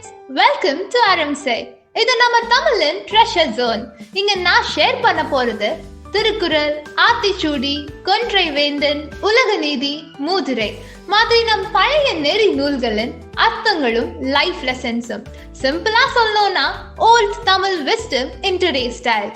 Friends welcome to அரம்சை இது நம்ம தமிழின் ட்ரெஷர் ஜோன் இங்க நான் ஷேர் பண்ண போறது திருக்குறள் ஆத்திச்சூடி கொன்றை வேந்தன் உலக நீதி மூதுரை. மாதிரி நம் பழைய நெறி நூல்களின் அர்த்தங்களும் லைஃப் லெசன்ஸும் சிம்பிளா சொல்லணும்னா old Tamil wisdom in today style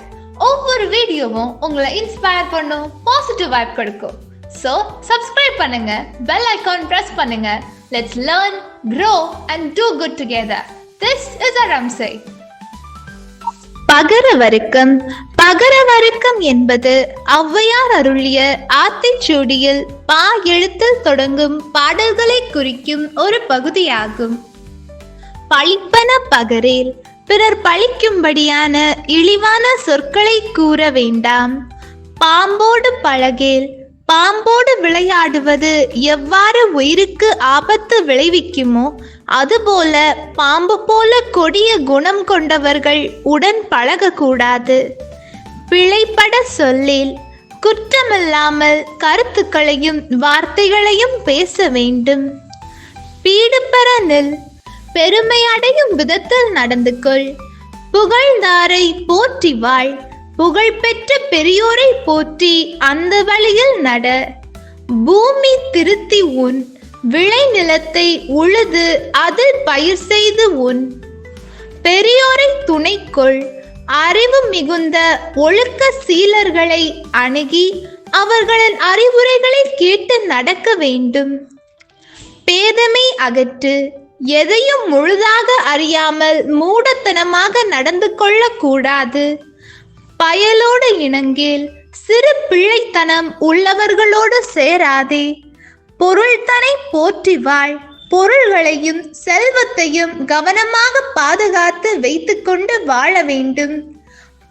ஒவ்வொரு வீடியோவும் உங்களை இன்ஸ்பயர் பண்ணும் பாசிட்டிவ் வைப் கொடுக்கும். ஸோ சப்ஸ்கிரைப் பண்ணுங்க பெல் ஐக்கான் ப்ரெஸ் பண்ணுங்க. Let's learn grow and do good together this is a ரம்சை பகரவருக்கம் பகரவருக்கம் என்பது ஔவையார் அருளிய ஆத்திச்சூடியில் பா எழுத்தில் தொடங்கும் பாடல்களை குறிக்கும் ஒரு பகுதியாகும். பழிப்பன பகரேல் பிறர் பழிக்கும்படியான இழிவான சொற்களை கூற வேண்டாம். பாம்போடு பழகேல் பாம்போடு விளையாடுவது எவ்வாறு உயிருக்கு ஆபத்து விளைவிக்குமோ அதுபோல பாம்பு போல கொடிய குணம் கொண்டவர்கள் உடன் பழகக்கூடாது. பிழைப்பட சொல்லில் குற்றமில்லாமல் கருத்துக்களையும் வார்த்தைகளையும் பேச வேண்டும். பீடுபெற நில் பெருமையடையும் விதத்தில் நடந்து கொள் புகழ்ந்தாரை போற்றி வாழ் புகழ்பெற்ற பெரியோரை போற்றி அந்த வழியில் நட. பூமி திருத்தி உன் விளை நிலத்தை உழுது அதில் பயிர் செய்து உன். பெரியோரை துணைக்கொள் அறிவு மிகுந்த ஒழுக்க சீலர்களை அணுகி அவர்களின் அறிவுரைகளை கேட்டு நடக்க வேண்டும். பேதமை அகற்று எதையும் முழுதாக அறியாமல் மூடத்தனமாக நடந்து கொள்ளக்கூடாது. பயலோடு இணங்கேல் சிறு பிள்ளைத்தனம் உள்ளவர்களோடு சேராதே. பொருள்தனை போற்றி வாழ் பொருள்களையும் செல்வத்தையும் கவனமாக பாதுகாத்து வைத்துக்கொண்டு வாழ வேண்டும்.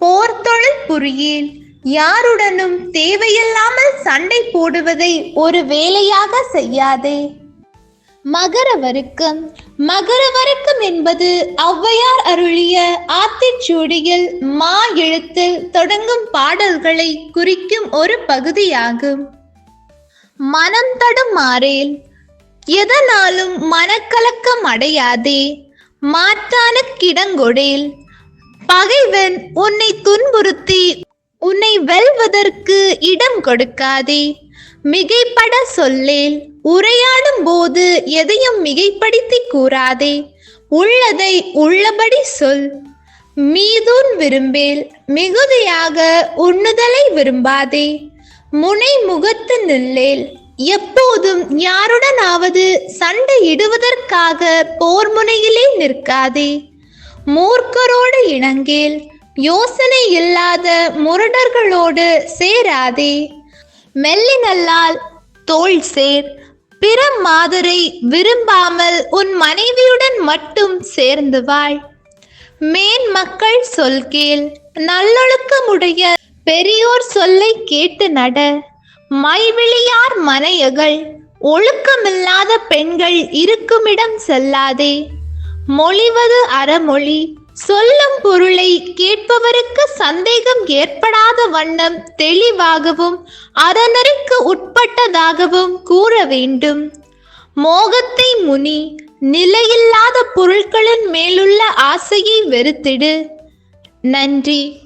போர்த்தொழில் புரியில் யாருடனும் தேவையில்லாமல் சண்டை போடுவதை ஒரு வேலையாக செய்யாதே. மகரவருக்கம். மகரவருக்கம் என்பது ஔவையார் அருளிய ஆத்திச்சூடியில் மா எழுத்தில் தொடங்கும் பாடல்களை குறிக்கும் ஒரு பகுதியாகும். மனம் தடுமாறேல் எதனாலும் மனக்கலக்கம் அடையாதே. மாற்றான கிடங்கொடேல். பகைவன் உன்னை துன்புறுத்தி உன்னை வெல்வதற்கு இடம் கொடுக்காதே. மிகைப்பட சொல்லேல். உரையாடும் போது எதையும் மிகைப்படுத்தி கூறாதே. உள்ளதை உள்ளபடி சொல். மீதூன் விரும்பேல் மிகுதியாக உண்ணுதலை விரும்பாதே. முனை முகத்து நில்லேல் எப்போதும் யாருடனாவது சண்டை இடுவதற்காக போர் முனையிலே நிற்காதே. மூர்க்கரோடு இணங்கேல் யோசனை இல்லாத முரடர்களோடு சேராதே. மெல்லினல்லால் தோள் சேர் பிற மாதரை விரும்பாமல் உன் மனைவியுடன் மட்டும் சேர்ந்து வாழ். மேன் மக்கள் சொல் கேள் நல்லொழுக்கமுடைய பெரியோர் சொல்லை கேட்டு நட. மைவிழியார் மனையகள் ஒழுக்கமில்லாத பெண்கள் இருக்குமிடம் செல்லாதே. மொழிவது அறமொழி சொல்லும் பொருளை கேட்பவருக்கு சந்தேகம் ஏற்படாத வண்ணம் தெளிவாகவும் அறநெறிக்கு உட்பட்டதாகவும் கூற வேண்டும். மோகத்தை முனி நிலையில்லாத பொருட்களின் மேலுள்ள ஆசையை வெறுத்திடு. நன்றி.